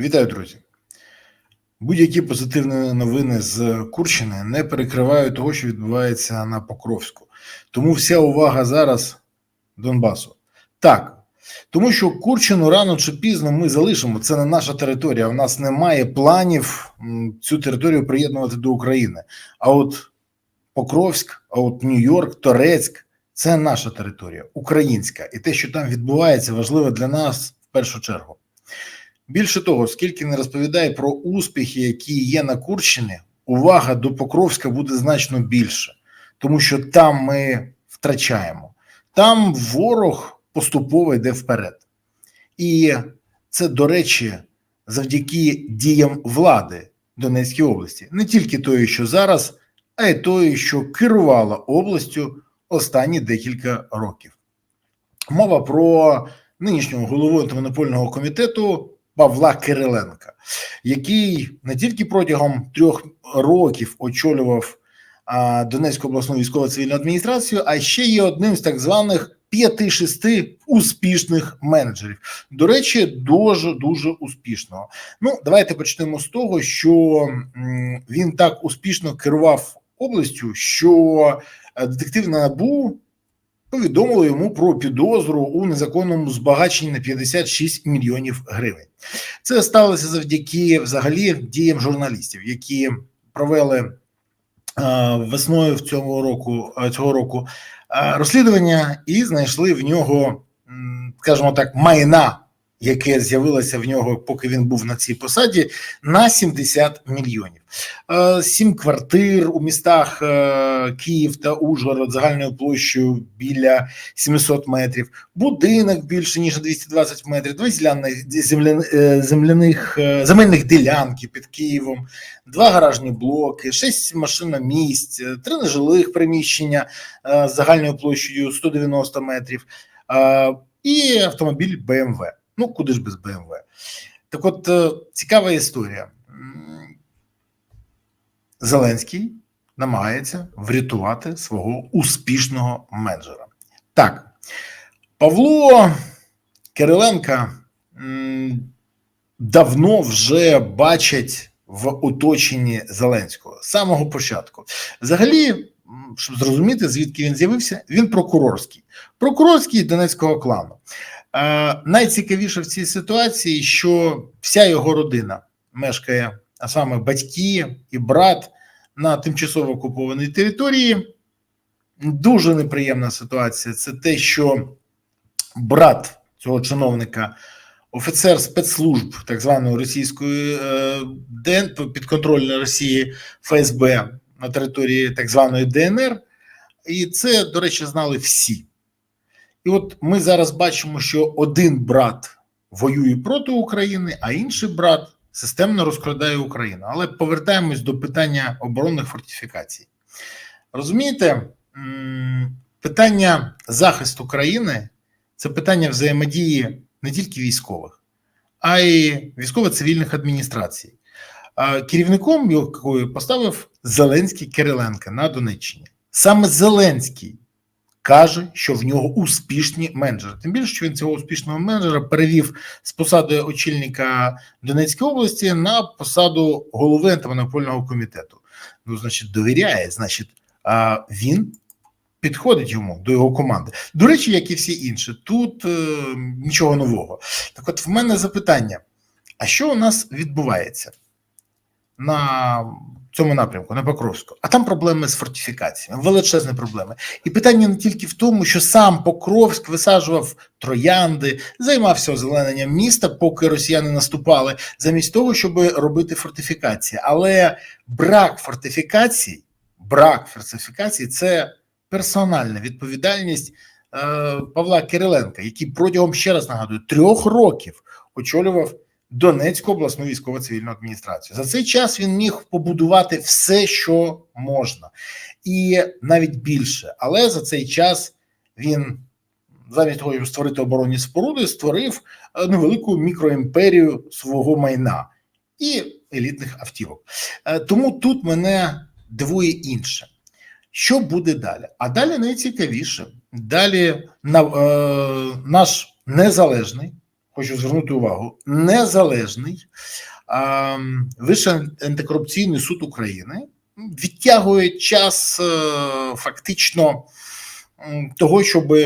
Вітаю, друзі. Будь-які позитивні новини з Курщини не перекривають того, що відбувається на Покровську. Тому вся увага зараз Донбасу. Так, тому що Курщину рано чи пізно ми залишимо. Це не наша територія. У нас немає планів цю територію приєднувати до України. А от Покровськ, а от Нью-Йорк, Торецьк це наша територія, українська. І те, що там відбувається, важливо для нас в першу чергу. Більше того, скільки не розповідає про успіхи, які є на Курщині, увага до Покровська буде значно більше, тому що там ми втрачаємо. Там ворог поступово йде вперед. І це, до речі, завдяки діям влади Донецької області, не тільки тої, що зараз, а й тої, що керувала областю останні декілька років. Мова про нинішнього голову антимонопольного комітету Павла Кириленка, який не тільки протягом трьох років очолював а, Донецьку обласну військово-цивільну адміністрацію, а ще є одним з так званих п'яти-шести успішних менеджерів. До речі, дуже дуже успішного. Ну, давайте почнемо з того, що він так успішно керував областю, що е, детективна набу повідомили йому про підозру у незаконному збагаченні на 56 мільйонів гривень. Це сталося завдяки взагалі діям журналістів, які провели весною в цьому року цього року розслідування і знайшли в нього, скажімо так, майна, яке з'явилося в нього, поки він був на цій посаді, на 70 мільйонів. Е, Сім квартир у містах е, Київ та Ужгород загальною площею біля 700 метрів, будинок більше ніж 220 метрів, два зеляних земляних, е, земельних ділянки під Києвом, два гаражні блоки, шість машиномісць, е, три нежилих приміщення е, загальною площею 190 метрів е, і автомобіль BMW. Ну куди ж без BMW? Так, от е, цікава історія. Зеленський намагається врятувати свого успішного менеджера. Так, Павло Кириленка давно вже бачать в оточенні Зеленського з самого початку. Взагалі, щоб зрозуміти, звідки він з'явився, він прокурорський, прокурорський Донецького клану. Е, найцікавіше в цій ситуації, що вся його родина мешкає, а саме батьки і брат на тимчасово окупованій території. Дуже неприємна ситуація. Це те, що брат цього чиновника, офіцер спецслужб так званої російської е, ДН підконтрольної Росії ФСБ на території так званої ДНР, і це, до речі, знали всі. І от ми зараз бачимо, що один брат воює проти України, а інший брат системно розкрадає Україну. Але повертаємось до питання оборонних фортифікацій. Розумієте, питання захисту країни це питання взаємодії не тільки військових, а й військово-цивільних адміністрацій. Керівником якої поставив Зеленський Кириленка на Донеччині. Саме Зеленський каже, що в нього успішні менеджери. Тим більше, що він цього успішного менеджера перевів з посади очільника Донецької області на посаду голови антимонопольного комітету. Ну, значить, довіряє, значить, він підходить йому до його команди. До речі, як і всі інші, тут е, нічого нового. Так, от в мене запитання: а що у нас відбувається на цьому напрямку, на Покровську? А там проблеми з фортифікаціями, величезні проблеми. І питання не тільки в тому, що сам Покровськ висаджував троянди, займався озелененням міста, поки росіяни наступали, замість того, щоб робити фортифікації. Але брак фортифікацій, брак фортифікацій це персональна відповідальність е, Павла Кириленка, який протягом ще раз нагадую трьох років очолював Донецьку обласну військово-цивільну адміністрацію. За цей час він міг побудувати все, що можна, і навіть більше. Але за цей час він замість того, щоб створити оборонні споруди, створив е, невелику мікроімперію свого майна і елітних автівок. Е, Тому тут мене дивує інше. Що буде далі? А далі найцікавіше. Далі на, е, наш незалежний хочу звернути увагу, незалежний а, Вищий антикорупційний суд України відтягує час е, фактично того, щоб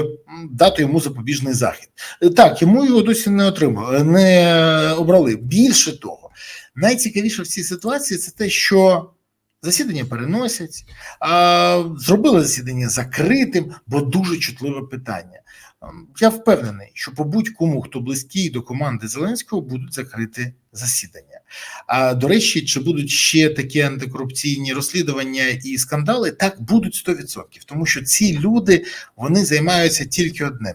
дати йому запобіжний захід. Е, Так, йому його досі не отримали, не обрали. Більше того, найцікавіше в цій ситуації це те, що засідання переносять, а, зробили засідання закритим, бо дуже чутливе питання. Ем, Я впевнений, що по будь-кому, хто близький до команди Зеленського, будуть закриті засідання. А до речі, чи будуть ще такі антикорупційні розслідування і скандали? Так будуть 100%. тому що ці люди вони займаються тільки одним.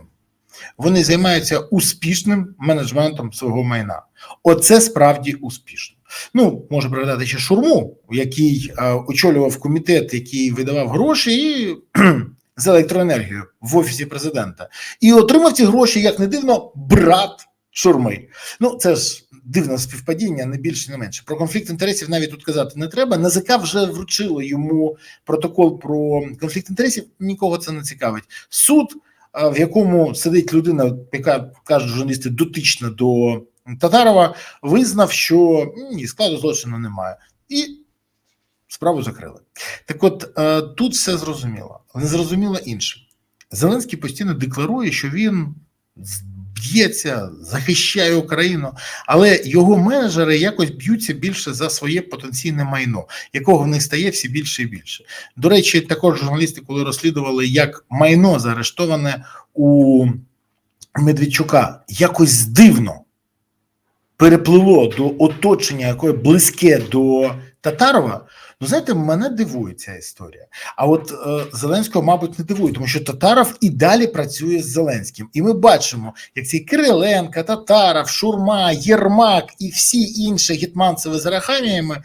Вони займаються успішним менеджментом свого майна. Оце справді успішно. Ну, можу пригадати ще Шурму, який е, очолював комітет, який видавав гроші і з електроенергію в офісі президента, і отримав ці гроші, як не дивно, брат Шурми. Ну це ж дивне співпадіння, не більше, не менше. Про конфлікт інтересів навіть тут казати не треба. НАЗК вже вручило йому протокол про конфлікт інтересів. Нікого це не цікавить. Суд, а, в якому сидить людина, яка кажуть журналісти, дотична до Татарова, визнав, що ні, складу злочину немає, і справу закрили. Так, от е, тут все зрозуміло, але зрозуміло інше. Зеленський постійно декларує, що він б'ється, захищає Україну, але його менеджери якось б'ються більше за своє потенційне майно, якого в них стає все більше і більше. До речі, також журналісти, коли розслідували, як майно заарештоване у Медведчука, якось дивно перепливло до оточення, яке близьке до Татарова. Ну, знаєте, мене дивує ця історія. А от е, Зеленського, мабуть, не дивує, тому що Татаров і далі працює з Зеленським. І ми бачимо, як ці Кириленка, Татаров, Шурма, Єрмак і всі інші гетманцеви з Арахаміями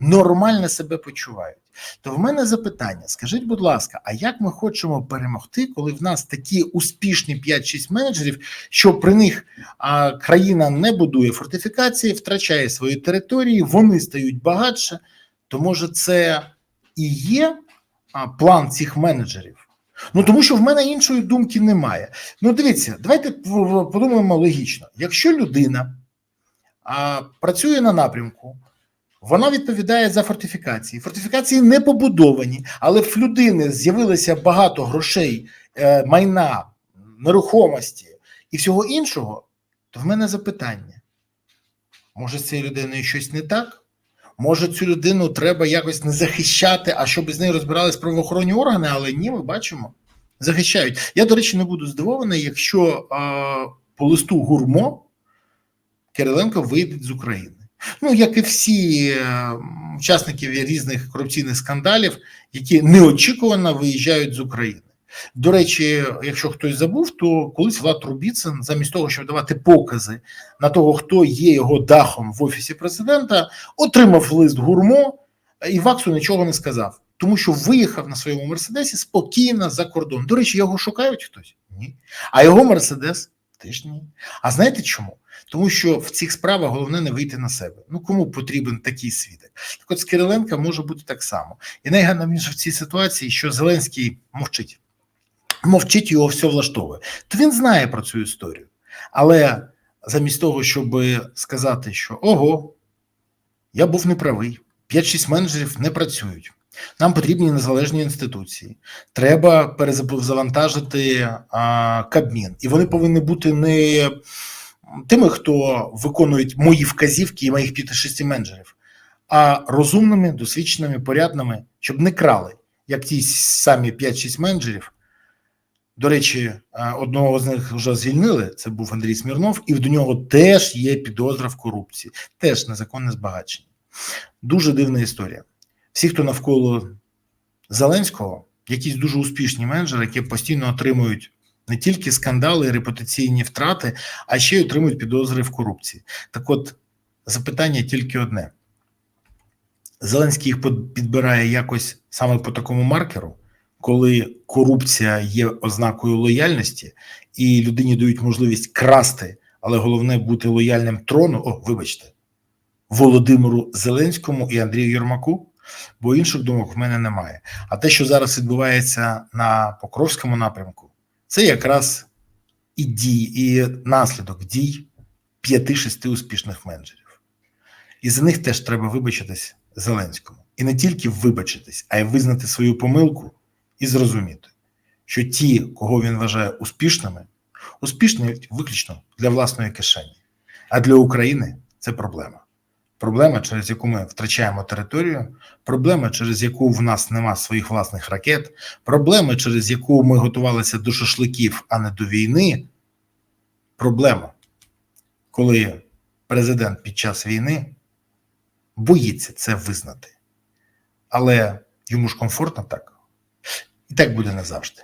нормально себе почувають. То в мене запитання: скажіть, будь ласка, а як ми хочемо перемогти, коли в нас такі успішні 5-6 менеджерів, що при них а, країна не будує фортифікації, втрачає свої території, вони стають багатше? То може це і є а, план цих менеджерів? Ну тому що в мене іншої думки немає. Ну, дивіться, давайте подумаємо логічно. Якщо людина а, працює на напрямку, вона відповідає за фортифікації. Фортифікації не побудовані, але в людини з'явилося багато грошей, е, майна, нерухомості і всього іншого. То в мене запитання: може, з цією людиною щось не так? Може, цю людину треба якось не захищати, а щоб з нею розбирались правоохоронні органи, але ні, ми бачимо, захищають. Я, до речі, не буду здивований, якщо е, по листу гурмо Кириленко вийде з України. Ну, як і всі е, учасники різних корупційних скандалів, які неочікувано виїжджають з України. До речі, якщо хтось забув, то колись Влад Трубіцин, замість того, щоб давати покази на того, хто є його дахом в офісі президента, отримав лист гурмо і Ваксу нічого не сказав, тому що виїхав на своєму мерседесі спокійно за кордон. До речі, його шукають хтось? Ні. А його мерседес теж ні. А знаєте чому? Тому що в цих справах головне не вийти на себе. Ну кому потрібен такий свідок? Так от з Кириленка може бути так само. І найганаміше в цій ситуації, що Зеленський мовчить, мовчить його все влаштовує. То він знає про цю історію. Але замість того, щоб сказати, що ого, я був неправий, 5-6 менеджерів не працюють. Нам потрібні незалежні інституції. Треба перезавантажити а, Кабмін, і вони повинні бути не тими, хто виконують мої вказівки і моїх 5-6 менеджерів, а розумними, досвідченими, порядними, щоб не крали, як ті самі 5-6 менеджерів. До речі, одного з них вже звільнили. Це був Андрій Смірнов, і до нього теж є підозра в корупції, теж незаконне збагачення. Дуже дивна історія. Всі, хто навколо Зеленського, якісь дуже успішні менеджери, які постійно отримують не тільки скандали, репутаційні втрати, а ще й отримують підозри в корупції. Так, от запитання тільки одне: Зеленський їх підбирає якось саме по такому маркеру, коли корупція є ознакою лояльності, і людині дають можливість красти, але головне бути лояльним трону. О, вибачте, Володимиру Зеленському і Андрію Єрмаку. Бо інших думок в мене немає. А те, що зараз відбувається на Покровському напрямку, це якраз і дій, і наслідок дій 5-6 успішних менеджерів. І за них теж треба вибачитись Зеленському. І не тільки вибачитись, а й визнати свою помилку і зрозуміти, що ті, кого він вважає успішними, успішні виключно для власної кишені. А для України це проблема. Проблема, через яку ми втрачаємо територію, проблема, через яку в нас нема своїх власних ракет, проблема, через яку ми готувалися до шашликів, а не до війни. Проблема, коли президент під час війни боїться це визнати. Але йому ж комфортно так. І так буде не завжди.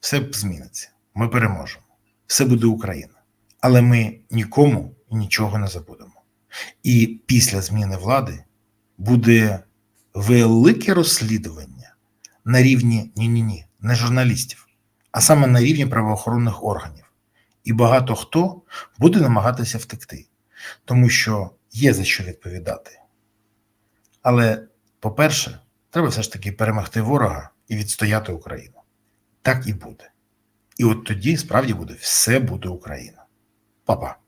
Все зміниться. Ми переможемо. Все буде Україна. Але ми нікому і нічого не забудемо. І після зміни влади буде велике розслідування на рівні ні-ні ні, не журналістів, а саме на рівні правоохоронних органів. І багато хто буде намагатися втекти, тому що є за що відповідати. Але, по-перше, треба все ж таки перемогти ворога і відстояти Україну. Так і буде. І от тоді справді буде все буде Україна. Па-па.